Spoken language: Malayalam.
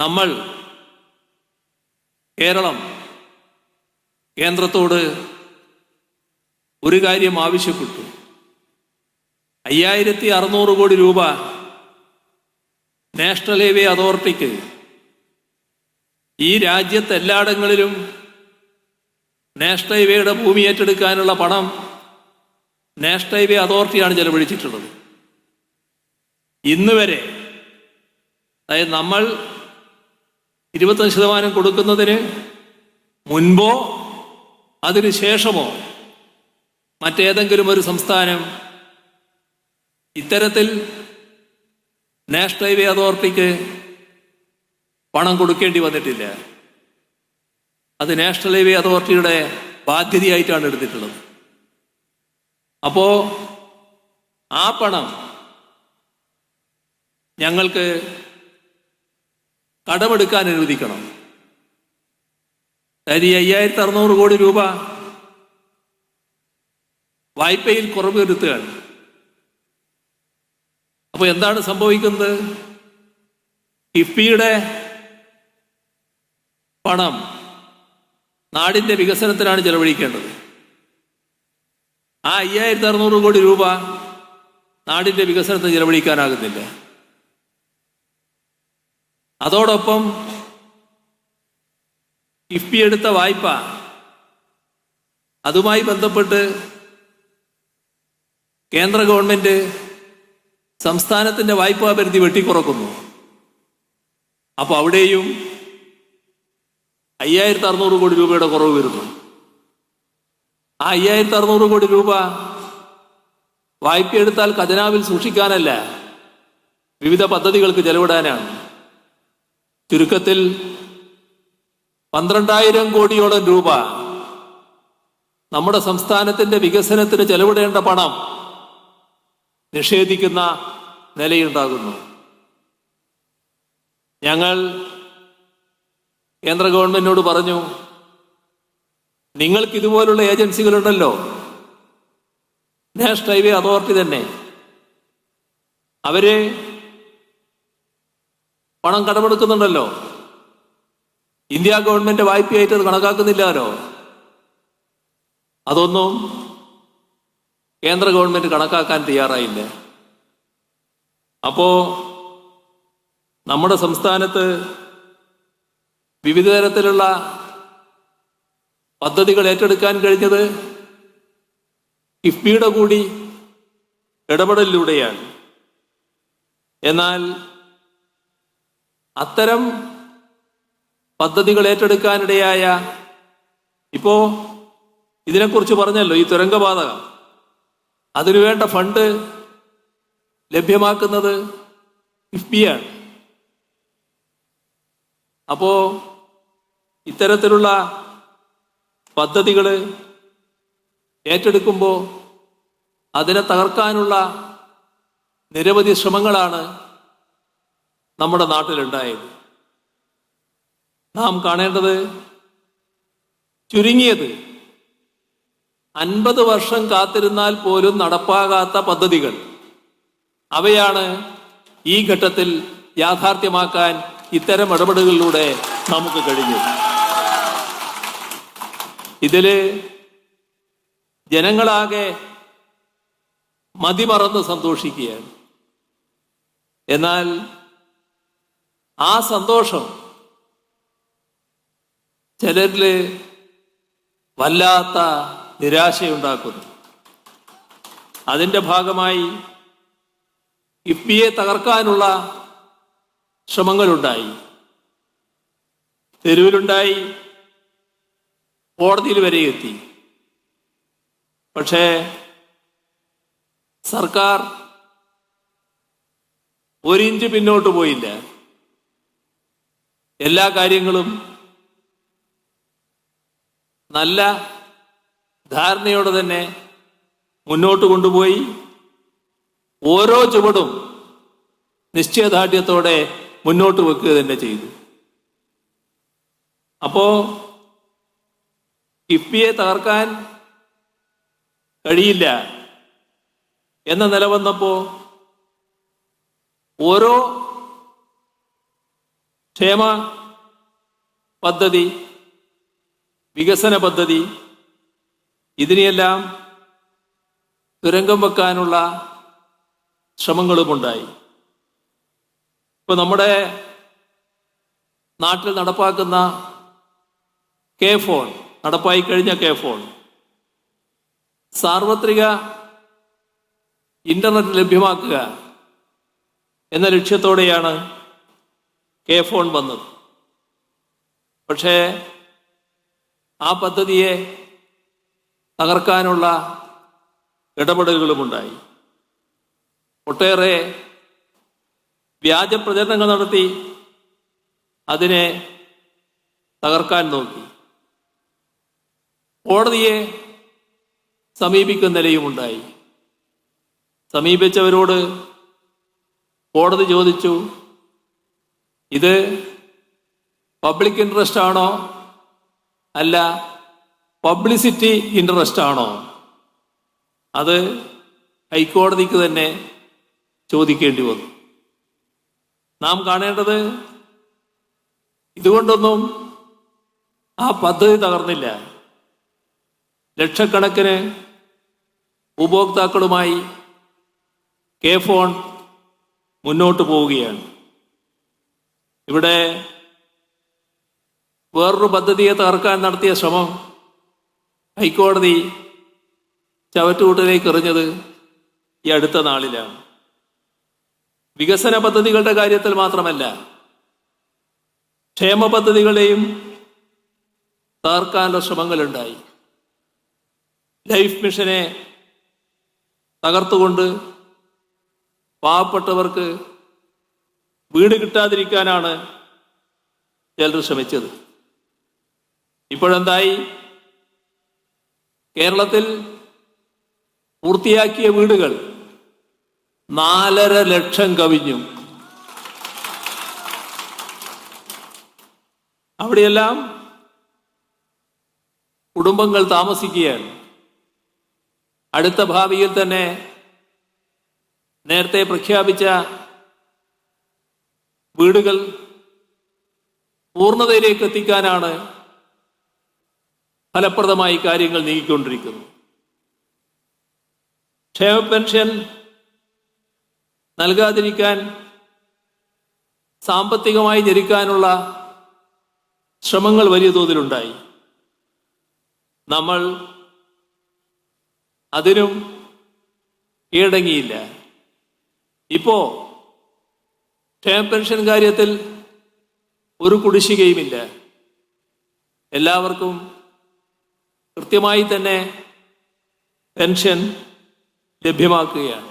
നമ്മൾ കേരളം കേന്ദ്രത്തോട് ഒരു കാര്യം ആവശ്യപ്പെട്ടു. അയ്യായിരത്തി അറുന്നൂറ് കോടി രൂപ നാഷണൽ ഹൈവേ അതോറിറ്റിക്ക് ഈ രാജ്യത്ത് എല്ലായിടങ്ങളിലും നാഷണൽ ഹൈവേയുടെ ഭൂമി ഏറ്റെടുക്കാനുള്ള പണം നാഷണൽ ഹൈവേ അതോറിറ്റിയാണ് ചെലവഴിച്ചിട്ടുള്ളത്. ഇന്ന് വരെ അതായത് നമ്മൾ ഇരുപത്തഞ്ച് ശതമാനം കൊടുക്കുന്നതിന് മുൻപോ അതിന് ശേഷമോ മറ്റേതെങ്കിലും ഒരു സംസ്ഥാനം ഇത്തരത്തിൽ നാഷണൽ ഹൈവേ അതോറിറ്റിക്ക് പണം കൊടുക്കേണ്ടി വന്നിട്ടില്ല. അത് നാഷണൽ ഹൈവേ അതോറിറ്റിയുടെ ബാധ്യതയായിട്ടാണ് എടുത്തിട്ടുള്ളത്. അപ്പോ ആ പണം ഞങ്ങൾക്ക് കടമെടുക്കാൻ അനുവദിക്കണം. അതായത് ഈ അയ്യായിരത്തി അറുന്നൂറ് കോടി രൂപ വായ്പയിൽ കുറവ് വരുത്തുകയാണ്. അപ്പോൾ എന്താണ് സംഭവിക്കുന്നത്? കിഫ്ബിയുടെ പണം നാടിന്റെ വികസനത്തിനാണ് ചെലവഴിക്കേണ്ടത്. ആ അയ്യായിരത്തി അറുന്നൂറ് കോടി രൂപ നാടിന്റെ വികസനത്തിന് ചെലവഴിക്കാനാകുന്നില്ല. അതോടൊപ്പം കിഫ്ബി എടുത്ത വായ്പ അതുമായി ബന്ധപ്പെട്ട് കേന്ദ്ര ഗവൺമെന്റ് സംസ്ഥാനത്തിന്റെ വായ്പാ പരിധി വെട്ടിക്കുറക്കുന്നു. അപ്പോൾ അവിടെയും അയ്യായിരത്തി അറുന്നൂറ് കോടി രൂപയുടെ കുറവ് വരുന്നു. ആ അയ്യായിരത്തി അറുന്നൂറ് കോടി രൂപ വായ്പ എടുത്താൽ ഖജനാവിൽ സൂക്ഷിക്കാനല്ല വിവിധ പദ്ധതികൾക്ക് ചെലവിടാനാണ്. ചുരുക്കത്തിൽ പന്ത്രണ്ടായിരം കോടിയോളം രൂപ നമ്മുടെ സംസ്ഥാനത്തിന്റെ വികസനത്തിന് ചെലവിടേണ്ട പണം നിഷേധിക്കുന്ന നിലയുണ്ടാകുന്നു. ഞങ്ങൾ കേന്ദ്ര ഗവൺമെന്റിനോട് പറഞ്ഞു നിങ്ങൾക്ക് ഇതുപോലുള്ള ഏജൻസികളുണ്ടല്ലോ. നാഷണൽ ഹൈവേ അതോറിറ്റി തന്നെ. അവർ പണം കടമെടുക്കുന്നുണ്ടല്ലോ. ഇന്ത്യ ഗവൺമെന്റ് വായ്പയായിട്ട് അത് കണക്കാക്കുന്നില്ലല്ലോ അതൊന്നും കേന്ദ്ര ഗവൺമെന്റ് കണക്കാക്കാൻ തയ്യാറായില്ല? അപ്പോ നമ്മുടെ സംസ്ഥാനത്ത് വിവിധ തരത്തിലുള്ള പദ്ധതികൾ ഏറ്റെടുക്കാൻ കഴിഞ്ഞത് കിഫ്ബിയുടെ കൂടി ഇടപെടലിലൂടെയാണ്. എന്നാൽ അത്തരം പദ്ധതികൾ ഏറ്റെടുക്കാനിടയായ ഇപ്പോ ഇതിനെക്കുറിച്ച് പറഞ്ഞല്ലോ ഈ തുരങ്കപാത അതിനുവേണ്ട ഫണ്ട് ലഭ്യമാക്കുന്നത് കിഫ്ബിയാണ് അപ്പോ ഇത്തരത്തിലുള്ള പദ്ധതികൾ ഏറ്റെടുക്കുമ്പോൾ അതിനെ തകർക്കാനുള്ള നിരവധി ശ്രമങ്ങളാണ് നമ്മുടെ നാട്ടിലുണ്ടായത്. നാം കാണേണ്ടത് ചുരുങ്ങിയത് അൻപത് വർഷം കാത്തിരുന്നാൽ പോലും നടപ്പാകാത്ത പദ്ധതികൾ. അവയാണ് ഈ ഘട്ടത്തിൽ യാഥാർത്ഥ്യമാക്കാൻ ഇത്തരം ഇടപെടലുകളിലൂടെ നമുക്ക് കഴിഞ്ഞു ഇതിൽ ജനങ്ങളാകെ മതിമറന്ന് സന്തോഷിക്കുകയാണ്. എന്നാൽ ആ സന്തോഷം ചിലരിൽ വല്ലാത്ത നിരാശയുണ്ടാക്കുന്നു. അതിന്റെ ഭാഗമായി ഇപ്പിയെ തകർക്കാനുള്ള ശ്രമങ്ങളുണ്ടായി. തെരുവിലുണ്ടായി കോടതിയിൽ വരെ എത്തി. പക്ഷേ സർക്കാർ ഒരിഞ്ച് പിന്നോട്ട് പോയില്ല. എല്ലാ കാര്യങ്ങളും നല്ല ധാരണയോടെ തന്നെ മുന്നോട്ട് കൊണ്ടുപോയി ഓരോ ചുവടും നിശ്ചയദാർഢ്യത്തോടെ മുന്നോട്ട് വെക്കുക തന്നെ ചെയ്തു. അപ്പോ കിഫ്ബിയെ തകർക്കാൻ കഴിയില്ല എന്ന നില വന്നപ്പോ ഓരോ ക്ഷേമ പദ്ധതി വികസന പദ്ധതി ഇതിനെയെല്ലാം തുരങ്കം വെക്കാനുള്ള ശ്രമങ്ങളുമുണ്ടായി. ഇപ്പൊ നമ്മുടെ നാട്ടിൽ നടപ്പാക്കുന്ന കെ ഫോൺ നടപ്പായി കഴിഞ്ഞ കെ ഫോൺ സാർവത്രിക ഇന്റർനെറ്റ് ലഭ്യമാക്കുക എന്ന ലക്ഷ്യത്തോടെയാണ് കെ ഫോൺ വന്നത്. പക്ഷേ ആ പദ്ധതിയെ തകർക്കാനുള്ള ഇടപെടലുകളുമുണ്ടായി. ഒട്ടേറെ വ്യാജ പ്രചരണങ്ങൾ നടത്തി അതിനെ തകർക്കാൻ നോക്കി. കോടതിയെ സമീപിക്കുന്ന നിലയുമുണ്ടായി. സമീപിച്ചവരോട് കോടതി ചോദിച്ചു ഇത് പബ്ലിക് ഇൻട്രസ്റ്റ് ആണോ? അല്ല പബ്ലിസിറ്റി ഇൻട്രസ്റ്റ് ആണോ? അത് ഹൈക്കോടതിക്ക് തന്നെ ചോദിക്കേണ്ടി വന്നു. നാം കാണേണ്ടത് ഇതുകൊണ്ടൊന്നും ആ പദ്ധതി തകർന്നില്ല. ലക്ഷക്കണക്കിന് ഉപഭോക്താക്കളുമായി കെ ഫോൺ മുന്നോട്ട് പോവുകയാണ്. ഇവിടെ വേറൊരു പദ്ധതിയെ തകർക്കാൻ നടത്തിയ ശ്രമം ഹൈക്കോടതി ചവറ്റുകൂട്ടിലേക്ക് എറിഞ്ഞത് ഈ അടുത്ത നാളിലാണ്. വികസന പദ്ധതികളുടെ കാര്യത്തിൽ മാത്രമല്ല ക്ഷേമ പദ്ധതികളെയും തകർക്കാനുള്ള ശ്രമങ്ങളുണ്ടായി. ലൈഫ് മിഷനെ തകർത്തുകൊണ്ട് പാവപ്പെട്ടവർക്ക് വീട് കിട്ടാതിരിക്കാനാണ് ചിലർ ശ്രമിച്ചത്. ഇപ്പോഴെന്തായി? കേരളത്തിൽ പൂർത്തിയാക്കിയ വീടുകൾ നാലര ലക്ഷം കവിഞ്ഞു. അവിടെയെല്ലാം കുടുംബങ്ങൾ താമസിക്കുകയാണ്. അടുത്ത ഭാവിയിൽ തന്നെ നേരത്തെ പ്രഖ്യാപിച്ച വീടുകൾ പൂർണതയിലേക്ക് എത്തിക്കാനാണ് ഫലപ്രദമായി കാര്യങ്ങൾ നീങ്ങിക്കൊണ്ടിരിക്കുന്നത്. ക്ഷേമ പെൻഷൻ നൽകാതിരിക്കാൻ സാമ്പത്തികമായി ഞെരുക്കാനുള്ള ശ്രമങ്ങൾ വലിയ തോതിലുണ്ടായി. നമ്മൾ അതിനും കീഴടങ്ങിയില്ല. ഇപ്പോ ക്ഷേമ പെൻഷൻ കാര്യത്തിൽ ഒരു കുടിശ്ശികയുമില്ല. എല്ലാവർക്കും കൃത്യമായി തന്നെ പെൻഷൻ ലഭ്യമാക്കുകയാണ്.